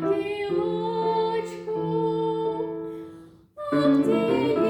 Матіночку, матіночку.